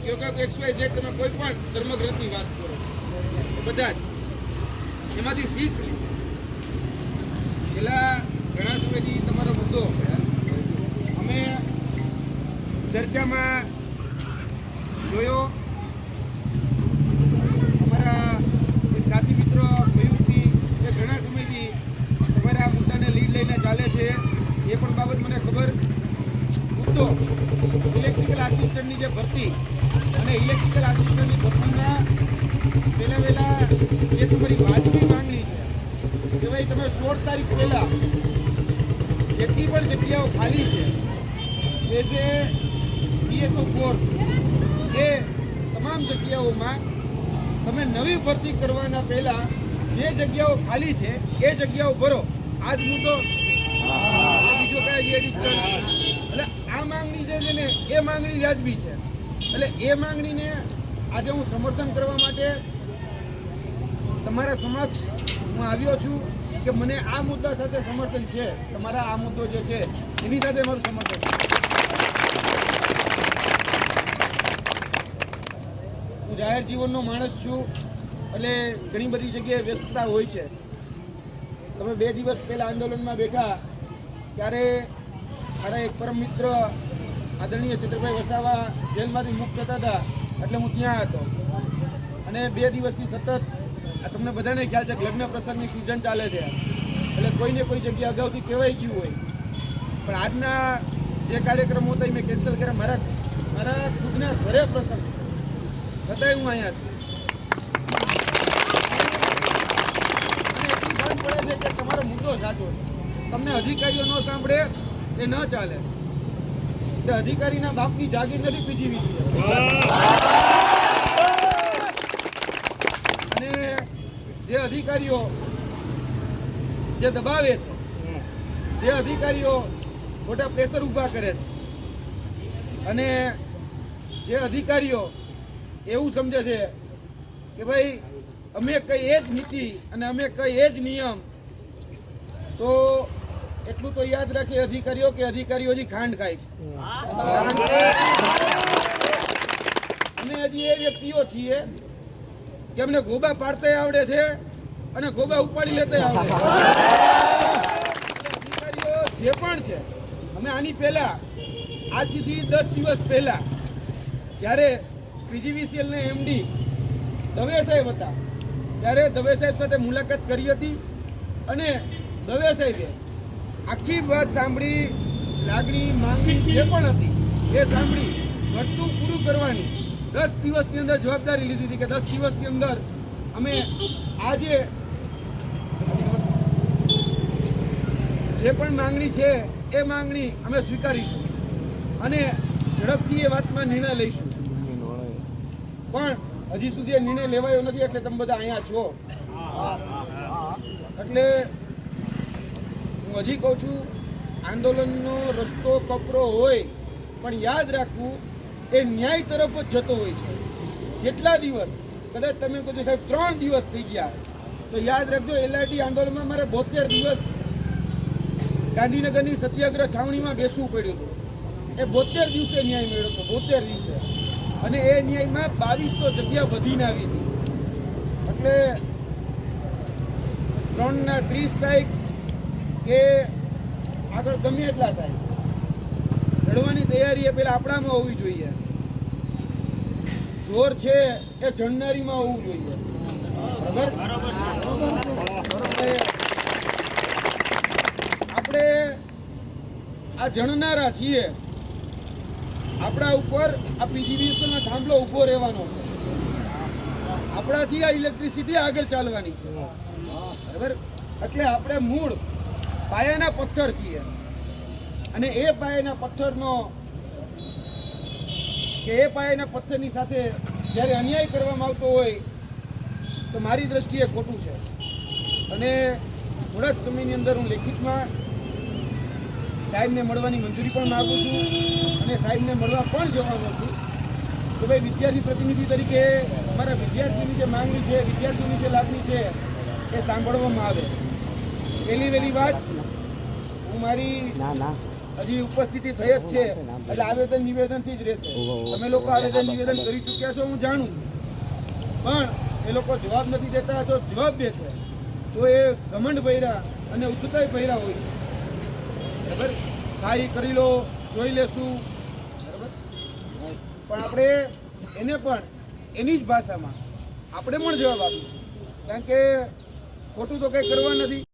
કયો કે x Z તમે કોઈ પણ ધર્મગ્રંથની વાત કરો. બધા જ એમાંથી શીખ છેલ્લા ઘણા સમયથી તમારો મુદ્દો અમે ચર્ચામાં જોયો. અમારા સાથી મિત્ર મયુરસિંહ એ ઘણા સમયથી તમારા મુદ્દાને લીડ લઈને ચાલે છે. એ પણ બાબત મને ખબર. મુદ્દો ઇલેક્ટ્રિકલ આસિસ્ટન્ટની જે ભરતી અને ઇલેક્ટ્રિકલ આસિસ્ટન્ટની ભરતીમાં પહેલાં વહેલા જે તમારી વાજબી માંગણી છે, કે ભાઈ તમે સોળ તારીખ પહેલાં જેટલી પણ જગ્યાઓ ખાલી છે as a PSO for a તમામ જગ્યાઓમાં તમે નવી ભરતી કરવાના પહેલા જે જગ્યાઓ ખાલી છે, એ જગ્યાઓ ભરો. આજ મુદ્દો બીજો કાંઈ એટલે આ માંગણી જે છે ને એ માંગણી વ્યાજબી છે. એટલે એ માંગણીને આજે હું સમર્થન કરવા માટે તમારા સમક્ષ હું આવ્યો છું કે મને આ મુદ્દા સાથે સમર્થન છે. તમારા આ મુદ્દો જે છે, એની સાથે મારું સમર્થન હું જાહેર જીવનનો માણસ છું, એટલે ઘણી બધી જગ્યાએ વ્યસ્તતા હોય છે. તમે બે દિવસ પહેલાં આંદોલનમાં બેઠા, ત્યારે મારા એક પરમ મિત્ર આદરણીય ચંદ્રભાઈ વસાવા જેલમાંથી મુક્ત થતા હતા, એટલે હું ત્યાં હતો. અને બે દિવસથી સતત તમને બધાને ખ્યાલ છે કે લગ્ન પ્રસંગની સિઝન ચાલે છે. એટલે કોઈને કોઈ જગ્યા અગાઉથી કહેવાય ગયું હોય. પણ આજના જે કાર્યક્રમો હતા, એ મેં કેન્સલ કર્યા. મારા મારા ખુદના ઘરે પ્રસંગ છતાંય હું અહીંયા છું. પડે છે કે તમારો મુદ્દો સાચો છે. તમને અધિકારીઓ ન સાંભળે, એ ન ચાલે. તે અધિકારીના બાપની જાગીર નથી પીજીવીસી અને જે અધિકારીઓ જે દબાવે છે, જે અધિકારીઓ મોટા પ્રેશર ઊભા કરે છે, અને જે અધિકારીઓ એવું સમજે છે કે ભાઈ, અમે કઈ એ જ નીતિ અને અમે કઈ એ જ નિયમ, તો એટલું તો યાદ રાખીએ અધિકારીઓ કે અધિકારીઓ હજી ખાંડ ખાય છે. અમે હજી એ વ્યક્તિઓ છીએ કે અમને ગોબા પાડતા આવડે છે અને ગોબા ઉપાડી લેતા આવડે છે. અધિકારીઓ જે પણ છે અમે આની પહેલા આજથી દસ દિવસ પહેલા જ્યારે પીજીવીસીએલ ને એમડી દવે સાહેબ હતા ત્યારે દવે સાહેબ સાથે મુલાકાત કરી હતી અને દવે સાહેબે આખી વાત સાંભળી લાગણી માંગણી જે પણ હતી એ સાંભળી વર્તું પૂરું કરવાની દસ દિવસની અંદર જવાબદારી લીધી હતી કે દસ દિવસની અંદર અમે આજે જે પણ માંગણી છે એ માંગણી અમે સ્વીકારીશું અને ઝડપથી એ વાતમાં નિર્ણય લઈશું. પણ હજી સુધી એ નિર્ણય લેવાયો નથી એટલે તમે બધા અહીંયા છો. એટલે હું હજી કહું છું, આંદોલનનો રસ્તો કપરો હોય, પણ યાદ રાખવું, એ ન્યાય તરફ જ જતો હોય છે. જેટલા દિવસ, કદાચ તમે કહો છો સાહેબ ત્રણ દિવસ થઈ ગયા, તો યાદ રાખજો એલઆઈટી આંદોલનમાં મારે બોતેર દિવસ ગાંધીનગરની સત્યાગ્રહ છાવણીમાં બેસવું પડ્યું હતું. એ બોતેર દિવસે ન્યાય મળ્યો હતો, બોતેર દિવસે. અને એ ન્યાયમાં બાવીસો જગ્યા વધીને આવી હતી. એટલે ત્રણના ત્રીસ તારીખ કે આગળ ગમે એટલા થાય. લડવાની તૈયારી એ પેલા આપણામાં હોવી જોઈએ. જોર છે એ જણનારીમાં હોવું જોઈએ. આપણે આ જણનારા છીએ. આપણા ઉપર આ પીજીવીએસએલનો થાંભલો ઊભો રહેવાનો છે. આપણાથી આ ઇલેક્ટ્રિસિટી આગળ ચાલવાની છે. બરાબર? એટલે આપણે મૂળ પાયાના પથ્થર છીએ. અને એ પાયાના પથ્થરનો કે એ પાયાના પથ્થરની સાથે જ્યારે અન્યાય કરવામાં આવતો હોય, તો મારી દ્રષ્ટિએ ખોટું છે. અને થોડા જ સમયની અંદર હું લેખિતમાં સાહેબને મળવાની મંજૂરી પણ માગું છું અને સાહેબને મળવા પણ જવાનો છું. તો ભાઈ વિદ્યાર્થી પ્રતિનિધિ તરીકે અમારા વિદ્યાર્થીની જે માંગણી છે વિદ્યાર્થીની જે લાગણી છે, એ સાંભળવામાં આવે. પહેલી વહેલી વાત હું મારી ના ના. હજી ઉપસ્થિતિ થઈ જ છે. એટલે આવેદન નિવેદનથી જ રહેશે. તમે લોકો આવેદન નિવેદન કરી ચૂક્યા છો હું જાણું છું. પણ એ લોકો જવાબ નથી દેતા જો જવાબ દે છે. તો એ ઘમંડ ભૈરા અને ઉદ્ધતાય ભૈરા હોય છે. બરાબર? એ કરી લો જોઈ લેશું. બરાબર? પણ આપણે એને પણ એની જ ભાષામાં આપણે પણ જવાબ આપીશું. કારણ કે ખોટું તો કંઈ કરવા નથી.